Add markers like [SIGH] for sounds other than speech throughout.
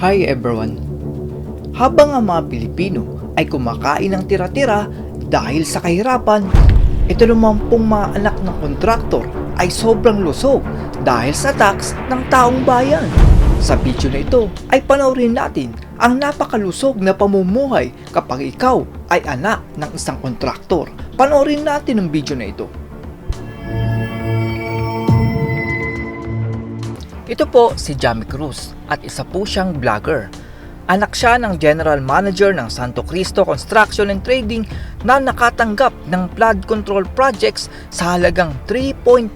Hi everyone! Habang ang mga Pilipino ay kumakain ng tira-tira dahil sa kahirapan, ito naman pong mga anak ng kontraktor ay sobrang lusog dahil sa tax ng taong bayan. Sa video na ito ay panoorin natin ang napakalusog na pamumuhay kapag ikaw ay anak ng isang kontraktor. Panoorin natin ang video na ito. Ito po si Jamie Cruz at isa po siyang vlogger. Anak siya ng General Manager ng Santo Cristo Construction and Trading na nakatanggap ng flood control projects sa halagang 3.5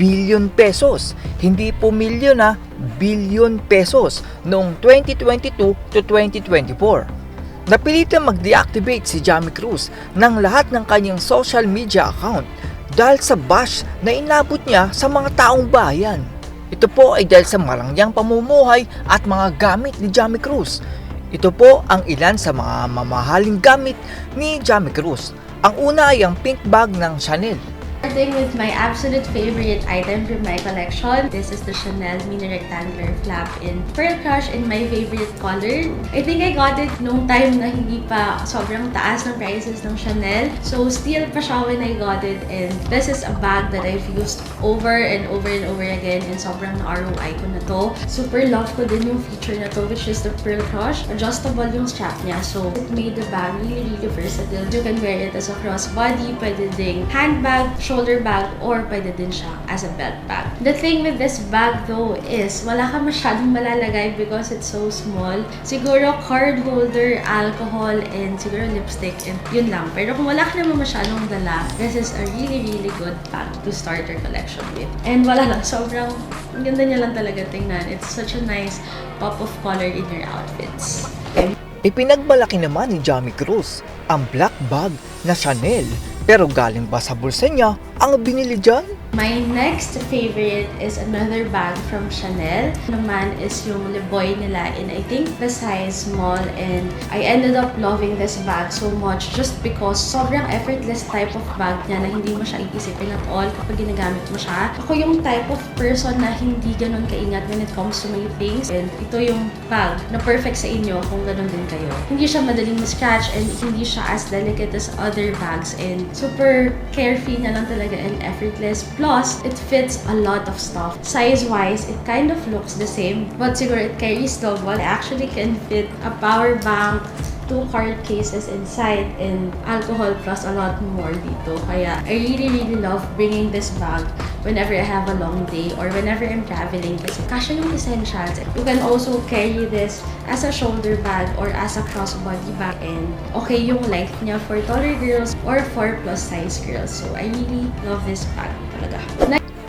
billion pesos. Hindi po milyon na, billion pesos noong 2022 to 2024. Napilitan mag-deactivate si Jamie Cruz ng lahat ng kanyang social media account dahil sa bash na inabot niya sa mga taong bayan. Ito po ay dahil sa marangyang pamumuhay at mga gamit ni Jamie Cruz. Ito po ang ilan sa mga mamahaling gamit ni Jamie Cruz. Ang una ay ang pink bag ng Chanel. Starting with my absolute favorite item from my collection. This is the Chanel mini rectangular flap in Pearl Crush in my favorite color. I think I got it nung time na hindi pa sobrang taas ng prices ng Chanel. So still pa siya when I got it and this is a bag that I've used over and over and over again and sobrang na-ROI ko na to. Super love ko din yung feature na to which is the Pearl Crush. Adjustable yung strap niya so it made the bag really really versatile. You can wear it as a crossbody, pwede ding handbag, shoulder bag, or pwede din siya as a belt bag. The thing with this bag though is wala ka masyadong malalagay because it's so small. Siguro card holder, alcohol, and siguro lipstick, and yun lang. Pero kung wala ka naman masyadong dala, this is a really, really good bag to start your collection with. And wala lang, sobrang ang ganda niya lang talaga tingnan. It's such a nice pop of color in your outfits. Ipinagmalaki naman ni Jamie Cruz ang black bag na Chanel. Pero galing ba sa bulsa niya ang binili dyan? My next favorite is another bag from Chanel. Naman is yung Leboy nila in I think the size small and I ended up loving this bag so much just because sobrang effortless type of bag niya na hindi mo siya iisipin at all kapag ginagamit mo siya. Ako yung type of person na hindi ganun kaingat when it comes to my things and ito yung bag na perfect sa inyo kung ganun din kayo. Hindi siya madaling ma-scratch and hindi siya as delicate as other bags and super carefree na lang talaga and effortless. Plus, it fits a lot of stuff. Size-wise, it kind of looks the same, but siguro it carries double. I actually can fit a power bank, two card cases inside, and alcohol plus a lot more dito. Kaya, I really, really love bringing this bag whenever I have a long day or whenever I'm traveling kasi kasha yung essentials. You can also carry this as a shoulder bag or as a crossbody bag and okay yung length niya for taller girls or for plus size girls. So, I really love this bag talaga.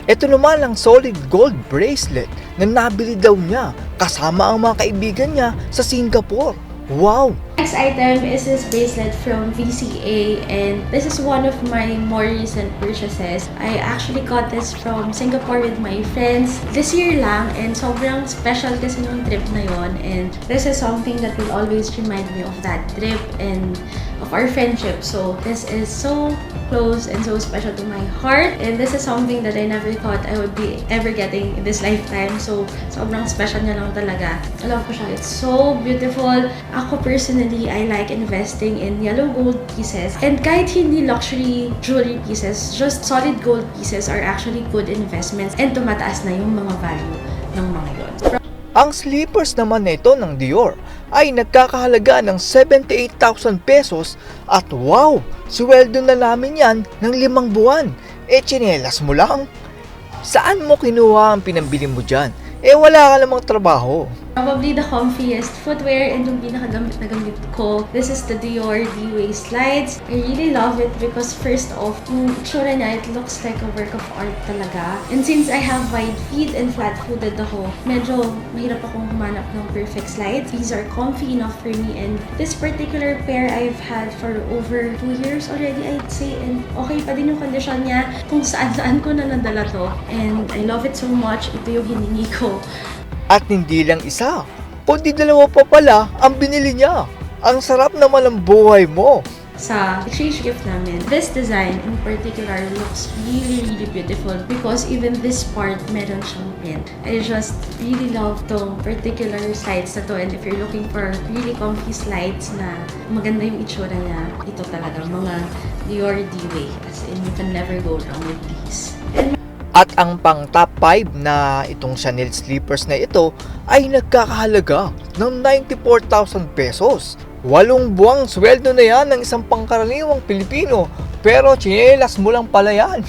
Ito naman ang solid gold bracelet na nabili daw niya kasama ang mga kaibigan niya sa Singapore. Wow! Next item is this bracelet from VCA and this is one of my more recent purchases. I actually got this from Singapore with my friends this year lang and sobrang special kasi yung trip na yon and this is something that will always remind me of that trip and of our friendship. So this is so close and so special to my heart and this is something that I never thought I would be ever getting in this lifetime. So sobrang special niya lang talaga. I love ko siya. It's so beautiful. Ako personally, I like investing in yellow gold pieces. And kahit hindi luxury jewelry pieces, just solid gold pieces are actually good investments and tumataas na yung mga value ng mga yon. Ang slippers naman nito ng Dior ay nagkakahalaga ng 78,000 pesos at wow, sweldo na namin yan ng limang buwan. E chinelas mo lang. Saan mo kinuha ang pinambili mo dyan? Eh wala ka namang trabaho. Probably the comfiest footwear and yung pinakagamit na gamit ko. This is the Dior D-Way Slides. I really love it because first off, yung itsura niya, it looks like a work of art talaga. And since I have wide feet and flat-footed ako, medyo mahirap akong humanap ng perfect slides. These are comfy enough for me and this particular pair I've had for over two years already, I'd say. And okay pa din yung condition niya kung saan-saan ko na nadala to. And I love it so much. Ito yung hiningi ko. At hindi lang isa, kundi dalawa pa pala ang binili niya. Ang sarap naman ng buhay mo. sa exchange gift namin. This design in particular looks really, really beautiful because even this part, meron siyang print. I just really love tong particular slides na to and if you're looking for really comfy slides na maganda yung itsura niya, ito talaga, mga Dior D-Way. As in, you can never go wrong with these. And At ang pang top 5 na itong Chanel slippers na ito ay nagkakahalaga ng 94,000 pesos. Walong buwang sweldo na yan ng isang pangkaraniwang Pilipino pero chinelas mo lang pala yan.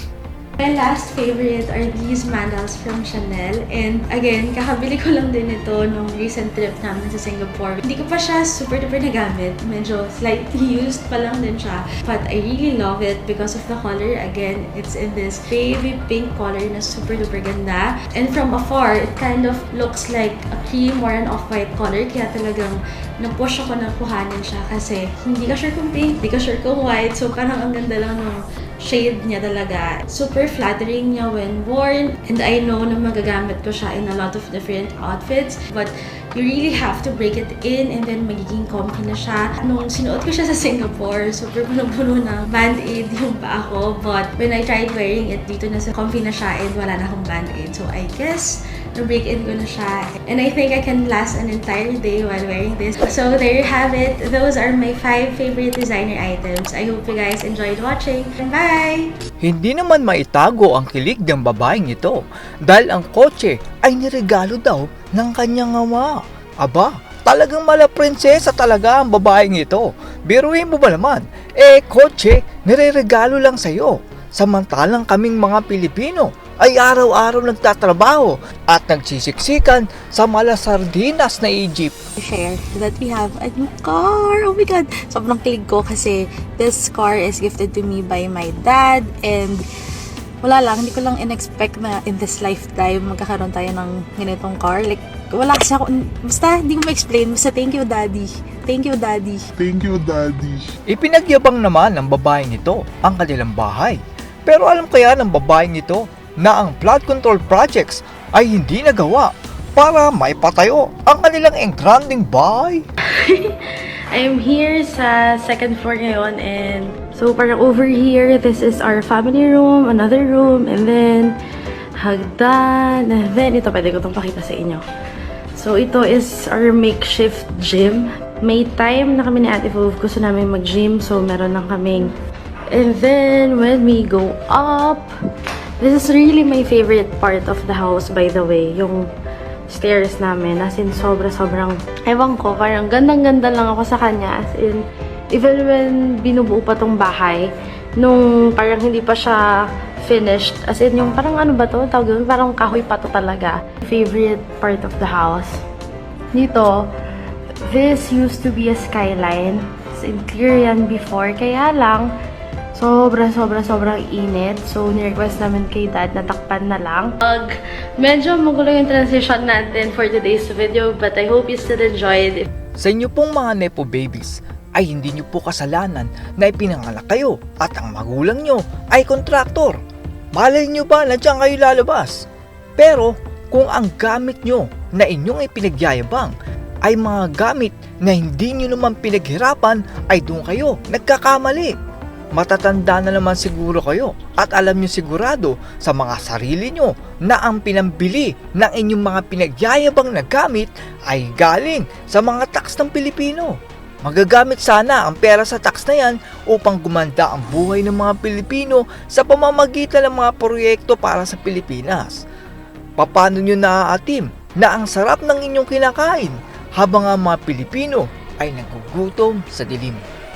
My last favorite are these mandals from Chanel. And again, kakabili ko lang din ito nung recent trip namin sa Singapore. Hindi ko pa siya super duper nagamit. Medyo slightly [LAUGHS] used pa lang din siya. But I really love it because of the color. Again, it's in this baby pink color na super duper ganda. And from afar, it kind of looks like a cream or an off-white color. Kaya talagang na-push ako na kuhanin siya kasi hindi ka sure kung pink, hindi ka sure kung white. So parang ang ganda lang ng shade niya talaga. Super flattering niya when worn. And I know na magagamit ko siya in a lot of different outfits. But you really have to break it in and then magiging comfy na siya. Nung sinuot ko siya sa Singapore, super punong-puno ng band-aid yung pa ako. But when I tried wearing it, dito na sa comfy na siya and wala na akong band-aid. So I guess na-break in ko na siya. And I think I can last an entire day while wearing this. So there you have it. Those are my five favorite designer items. I hope you guys enjoyed watching. And bye! Hindi naman maitago ang kilig ng babaeng ito dahil ang kotse ay niregalo daw ng kanyang ama. Aba, talagang mala prinsesa talaga ang babaeng ito. Biruin mo ba naman? Eh, kotse, nireregalo lang sa'yo. Samantalang kaming mga Pilipino ay araw-araw nagtatrabaho at nagsisiksikan sa malasardinas na Egypt. share that we have a new car. Oh my God! Sobrang kilig ko kasi this car is gifted to me by my dad and wala lang, hindi ko lang in-expect na in this lifetime magkakaroon tayo ng ganitong car. Like, wala kasi ako, basta hindi ko ma-explain. Basta thank you, daddy. Thank you, daddy. Thank you, Daddy. Ipinagyabang naman ng babaeng ito ang kanilang bahay. Pero alam kaya ng babaeng ito na ang flood control projects ay hindi nagawa para maipatayo ang kanilang engranding bahay. [LAUGHS] I'm here sa second floor ngayon and so parang over here, this is our family room, another room, and then hagdan, and then ito pwede ko itong pakita sa inyo. So ito is our makeshift gym. May time na kami ni Ate Fov gusto namin mag-gym so meron lang kaming And then when we go up, this is really my favorite part of the house by the way, yung stairs namin. As in, sobra-sobrang, ewan ko, parang gandang-ganda lang ako sa kanya. As in, even when binubuo pa tong bahay, nung parang hindi pa siya finished, as in, yung parang ano ba to, tawag doon, parang kahoy pa to talaga. Favorite part of the house. Dito, this used to be a skyline. As in, clear yan before. Kaya lang, Sobra, sobra, sobrang init. So, ni-request namin kay dad na takpan na lang. Pag medyo magulo yung transition natin for today's video, but I hope you still enjoyed. Sa inyo pong mga Nepo babies ay hindi nyo po kasalanan na ipinanganak kayo at ang magulang nyo ay kontraktor. Malay nyo ba na dyan kayo lalabas? Pero kung ang gamit nyo na inyong ipinagyayabang ay mga gamit na hindi nyo naman pinaghirapan ay doon kayo nagkakamali. Matatanda na naman siguro kayo at alam nyo sigurado sa mga sarili nyo na ang pinambili ng inyong mga pinagyayabang na gamit ay galing sa mga tax ng Pilipino. Magagamit sana ang pera sa tax na yan upang gumanda ang buhay ng mga Pilipino sa pamamagitan ng mga proyekto para sa Pilipinas. Paano nyo naaatim na ang sarap ng inyong kinakain habang ang mga Pilipino ay nagugutom sa dilim?